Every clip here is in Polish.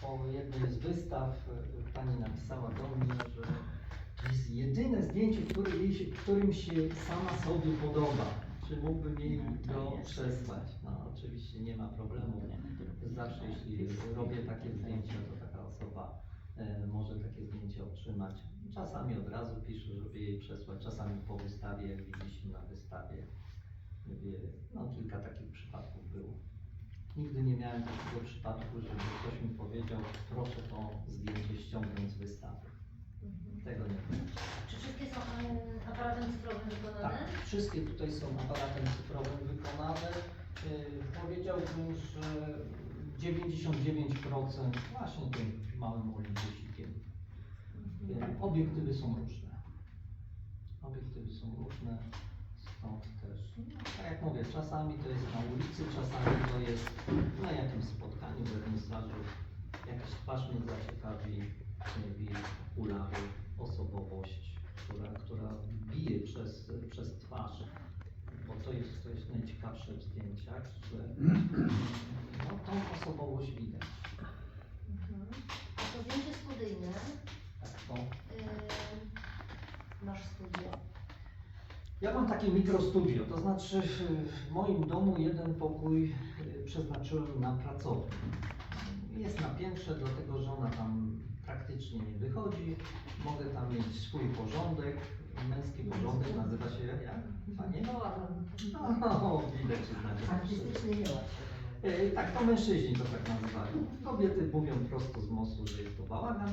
po jednej z wystaw e, pani napisała do mnie, że to jest jedyne zdjęcie, które jej się, którym się sama sobie podoba. Czy mógłbym jej No, to go jest. przesłać? No oczywiście nie ma problemu. Zawsze jeśli robię takie zdjęcia, to taka osoba e, może takie zdjęcie otrzymać. Czasami od razu piszę, żeby jej przesłać, czasami po wystawie, jak widzieliśmy na wystawie. Wie, No kilka takich przypadków było. Nigdy nie miałem takiego przypadku, żeby ktoś mi powiedział, proszę to zdjęcie ściągnąć z wystawy. Mhm. Tego nie było. Czy wszystkie są em, aparatem cyfrowym wykonane? Tak, wszystkie tutaj są aparatem cyfrowym wykonane. Yy, powiedziałbym, że 99% właśnie tym małym olimpiusikiem. Mhm. Yy, Obiektywy są różne. Obiektywy są różne, stąd tak jak mówię, czasami to jest na ulicy, czasami to jest na jakimś spotkaniu w wernisażu. Jakaś twarz mnie zaciekawi, okulary, osobowość, która, która bije przez, przez twarz. Bo to jest, to jest najciekawsze w zdjęciach, że no, tą osobowość widać. Ja mam takie mikrostudio, to znaczy w- moim domu jeden pokój y, przeznaczyłem na pracownię. Jest na piętrze, dlatego że ona tam praktycznie nie wychodzi. Mogę tam mieć swój porządek. Męski porządek nazywa się jak? Panie? No, widać, że znacie. Artystycznie nie. E, Tak, to mężczyźni to tak nazywają. Kobiety mówią prosto z mostu, że jest to bałagan.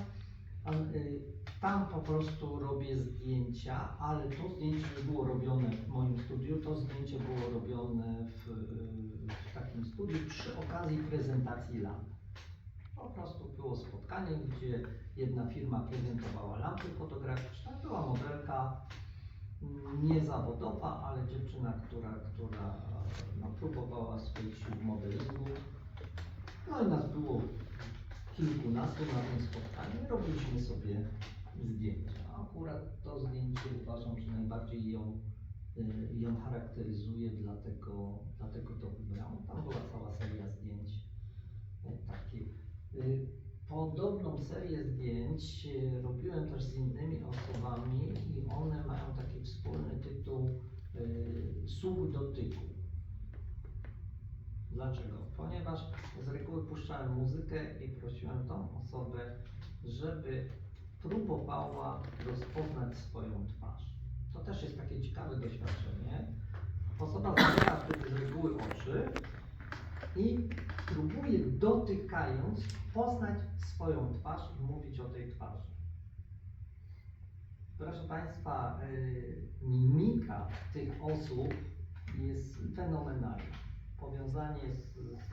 Tam po prostu robię zdjęcia, ale to zdjęcie nie było robione w moim studiu, to zdjęcie było robione w, e, w takim studiu przy okazji prezentacji lamp. Po prostu było spotkanie, gdzie jedna firma prezentowała lampy fotograficzne, była modelka mm, niezawodowa, ale dziewczyna, która, która no, próbowała swoich sił w modelingu. No i nas było kilkunastu na tym spotkaniu. Robiliśmy sobie zdjęcia. Akurat to zdjęcie uważam, że najbardziej ją, y, ją charakteryzuje, dlatego, dlatego to wybrałam. Tam była cała seria zdjęć y, takich. Y, Podobną serię zdjęć y, robiłem też z innymi osobami i one mają taki wspólny tytuł Słuch dotyku. Dlaczego? Ponieważ z reguły puszczałem muzykę i prosiłem tą osobę, żeby próbowała rozpoznać swoją twarz. To też jest takie ciekawe doświadczenie. Osoba zamyka wtedy z reguły oczy i próbuje dotykając poznać swoją twarz i mówić o tej twarzy. Proszę Państwa, y, mimika tych osób jest fenomenalna. Z,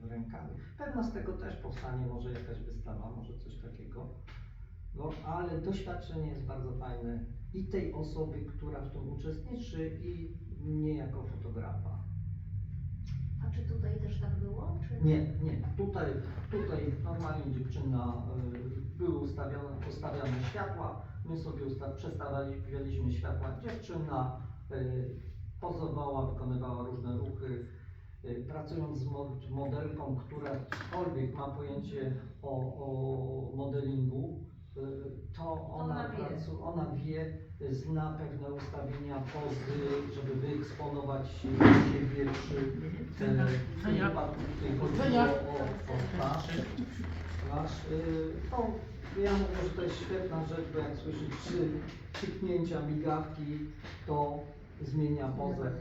z rękami. Pewno z tego też powstanie może jakaś wystawa, może coś takiego. No, ale doświadczenie jest bardzo fajne i tej osoby, która w tym uczestniczy, i mnie jako fotografa. A czy tutaj też tak było? Czy... Nie, nie. Tutaj, tutaj normalnie dziewczyna y, były ustawione, postawione światła, my sobie usta- przestawialiśmy światła. Dziewczyna y, pozowała, wykonywała różne ruchy. Y, pracując z mod- modelką, która cokolwiek ma pojęcie o, o modelingu, y, to ona, Ona wie. ona wie, y, zna pewne ustawienia, pozy, żeby wyeksponować siebie przy wypadku tutaj chodziło Cenia. o, o twarz. twarz. To ja mówię, że to jest świetna rzecz, bo jak słyszy trzy kliknięcia, migawki, to zmienia pozę.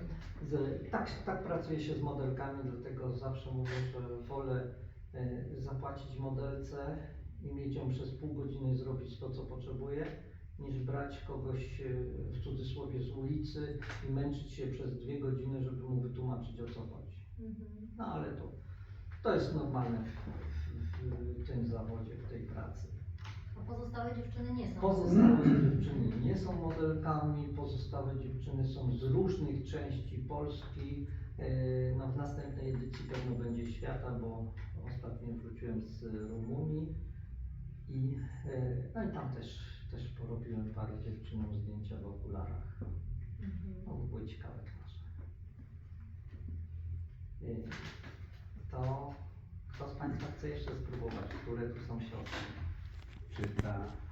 Z, tak, tak pracuje się z modelkami, dlatego zawsze mówię, że wolę y, zapłacić modelce i mieć ją przez pół godziny zrobić to, co potrzebuje, niż brać kogoś y, w cudzysłowie z ulicy i męczyć się przez dwie godziny, żeby mu wytłumaczyć o co chodzi. Mhm. No ale to, to jest normalne w, w, w tym zawodzie, w tej pracy. Pozostałe dziewczyny nie są. Pozostałe dziewczyny nie są modelkami, pozostałe dziewczyny są z różnych części Polski. E, No, w następnej edycji pewno będzie świata, bo ostatnio wróciłem z Rumunii i, e, no i tam też, też porobiłem parę dziewczynom zdjęcia w okularach. Mhm. No, były ciekawe twarze. Y, To Kto z Państwa chce jeszcze spróbować? Które tu są środki? Czy ta